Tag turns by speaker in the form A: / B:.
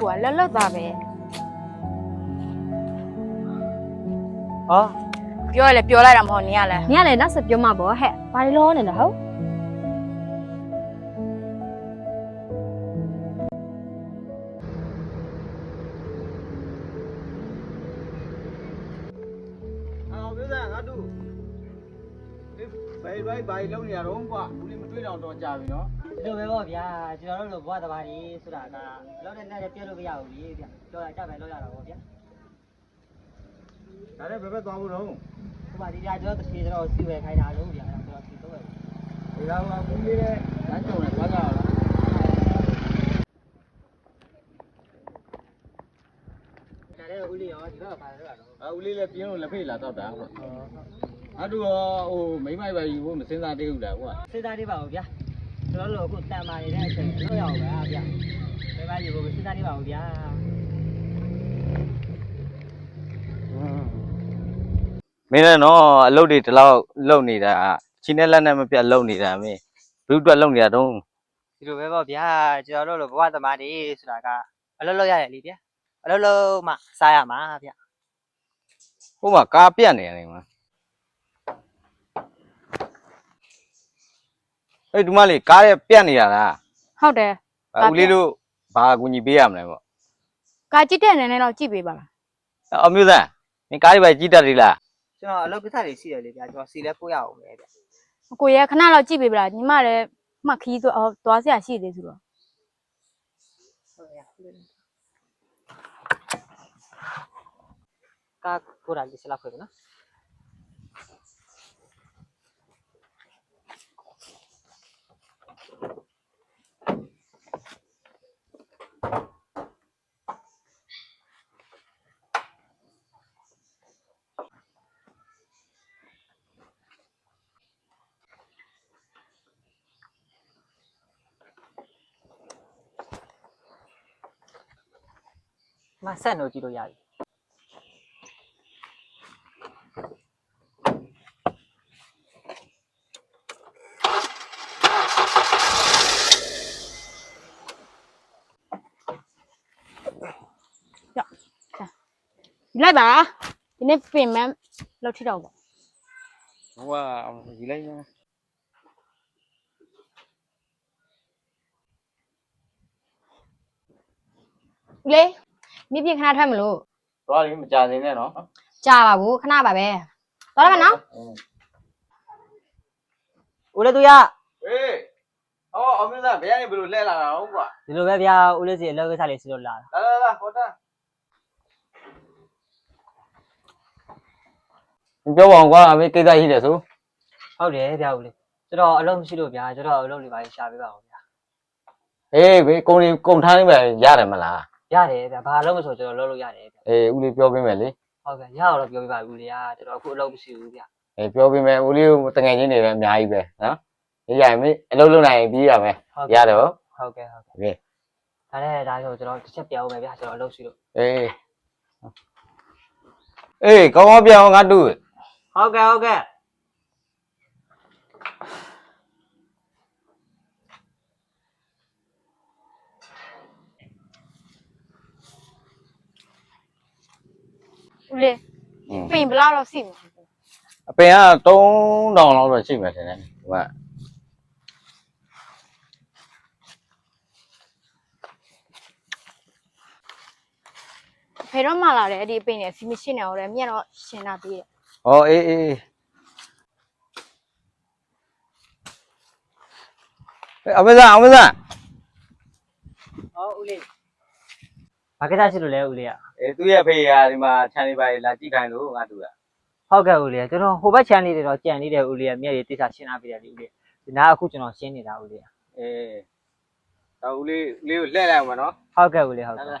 A: ကိုကလောလောသားပဲ
B: ဟော
A: ပြောရလေပြောလိုက်တာမဟုတ်နင်ကလည်း
C: နင်ကလည်းနောက်ဆက်ပြောမှာပေါ့ဟဲ့ဘာလို့လောနေလဲဟုတ်
D: အောင်ပြောစားငါတို့ဘယ်ဘယ်ဘယ်လုံးနေရတော့ကွာဘူးလေးမတွေ့တော့တော့ကြာပြီနော်
B: ဒီလိုပဲပေါ့ဗျာကျွန်တော်တို့လိုဘဝတဘာကြီးဆိုတာကလောက်တဲ့နဲ့ပြည့်လို့မရဘူးလေဗျပြောရကြပဲလောက်ရတာပေါ့ဗျာ
D: ဒါလည်းဘယ်ဘက်သွားဖို့တော့
B: ဟိုမှာဒီကြာကျွန်တော်တစ်စီတော့စီဝယ်ခိုင်းတာလို့ဗျာအဲ့တော့စီတော့ပဲ
D: ဒီကောင်ကဘူးလေးနဲ့လမ်းကြုံနဲ့သွားကြရလား
B: ဒါလည်းဦးလေးရောဒီဘက်ကပါတော့တော့
D: အဲဦးလေးလည်းပြင်းလို့လက်ဖိတ်လာတော့တာကွာငါတို့ရောဟိုမိမ့်မိုက်ပဲယူဖို့မစင်စားသေးဘူးလားကွာ
B: စဉ်းစားနေပါဦးဗျာ ကျွန်တော်တို့အခုတန်မာနေတဲ့အချိန်လောက်ရအောင်ပါဗျာဘယ်မှာယူဖို့စဉ်းစားနေပါဦးဗျာ
E: မင်းလည်းနော်အလုပ်တွေဒီလောက်လုပ်နေတာချင်းနဲ့လက်နဲ့မပြတ်လုပ်နေတာမင်းဘုရုအတွက်လုပ်နေတာတုံး
B: ဒီလိုပဲပေါ့ဗျာကျွန်တော်တို့လိုဘဝတဘာကြီးဆိုတာကအလုပ်လုပ်ရတယ်လေဗျာအလုပ်လုပ်မှစားရမှာဗျာ
E: ဟိုမှာကားပြတ်နေတယ်မှာ အဲ့ဒီမလေးကားရဲ့ပြတ်နေရလား
A: ဟုတ်တယ်
E: ဦးလေးတို့ဘာအကူညီပေးရမလဲပေါ့
A: ကာကြည့်တဲ့အနေနဲ့တော့ကြည့်ပေးပါလား
E: အမျိုးသားမင်းကားတွေပဲကြည့်တတ်သေးလား
B: ကျွန်တော်အလုပ်ကိစ္စတွေရှိတယ်လေဗျာကျွန်တော်စီလဲပို့ရအောင်ပဲဗျာ
A: အကိုရခဏတော့ကြည့်ပေးပါလားညီမလည်းမှတ်ခီးသွားသွားစရာရှိသေးဆိုတော့
B: ကားကိုတာလေးစလောက်ခွေနော် မဆက်လို့ကြည့်လို့ရပြီ
A: ဒီလိုက်ပါဒီနေ့ပင်မလောက်ထိတော့ပါ
E: ဟိုကဒီလိုက်နော်
C: ဦးလေး မိပြခဏထွက်မလို့
E: တော့လည်းမကြစင်းနဲ့နော်
C: ကြာပါဘူးခဏပါပဲတော်ရမနော်
B: ဦးလေးသူရ
E: ဟေးဟောအမျိုးသားဘယ်ကနေဘယ်လိုလှည့်လာတာဟုတ်ကွာ
B: ဒီလိုပဲဗျာဦးလေးစီအလုပ်ကိစ္စလေးစီလို့လာတာ
E: လာလာလာဟောတာပြောပါအောင်ကွာအမေကိစ္စရှိတယ်ဆို
B: ဟုတ်တယ်ဗျာဦးလေးကျွန်တော်အလုပ်မရှိလို့ဗျာကျွန်တော်အလုပ်လေးပါရှာပေးပါဦးဗျာ
E: ဟေးဘေးကုံနေကုံထားနေပဲရတယ်မလား
B: ရတယ်ဗျဘာလို့မဆိုကျွန်တော်လုပ်လို့ရတယ်ဗျ
E: အေးဦးလေးပြောပေးမယ်လေ
B: ဟုတ်ကဲ့ရအောင်တော့ပြောပြပါဦးလေကကျွန်တော်အခုအလုပ်မရှိဘူးဗျ
E: အေးပြောပေးမယ်ဦးလေးကိုတငယ်ချင်းတွေပဲအများကြီးပဲနော်ဒီရမယ်အလုပ်လုပ်နိုင်ရင်ပြီးရမယ်ရတော့
B: ဟုတ်ကဲ့ဟုတ်ကဲ့
E: အေး
B: ဒါနဲ့ဒါဆိုကျွန်တော်တစ်ချက်ပြောင်းမယ်ဗျကျွန်တော်အလုပ်ရှိလို့
E: အေးအေးကောင်းကောင်းပြောင်းငါတူ
B: ဟုတ်ကဲ့ဟုတ်ကဲ့
A: ဦးလေးပင်ဘလောက်တော့စီမလဲ
E: အပင်က3000လောက်တော့ရှိမယ်ထင်တယ်ဟိုက
A: ဖေတော့မှလာတယ်အဲ့ဒီပင်နဲ့စီမရှင်းနေတော့တယ်မြက်တော့ရှင်းတာပြီးတယ်
E: ဟောအေးအေးအေးအမေစားအမေစား
B: ဟောဦးလေး ဘာကိစ္စရှိလို့လဲဦးလေးက
E: အေးသူ့ရဲ့ဖေကဒီမှာခြံနေပါလေလာကြည့်ခိုင်းလို့ငါတူတာ
B: ဟုတ်ကဲ့ဦးလေးကျွန်တော်ဟိုဘက်ချမ်းလေးတွေတော့ကြံနေတယ်ဦးလေးကမြက်ရည်တိကျရှင်းလာပြီလေဦးလေးဒီနားအခုကျွန်တော်ရှင်းနေတာဦးလေး
E: အေးတော့ဦးလေးဦးလေးကိုလှည့်လိုက်အောင်မနော်
B: ဟုတ်ကဲ့ဦးလေးဟုတ်ကဲ့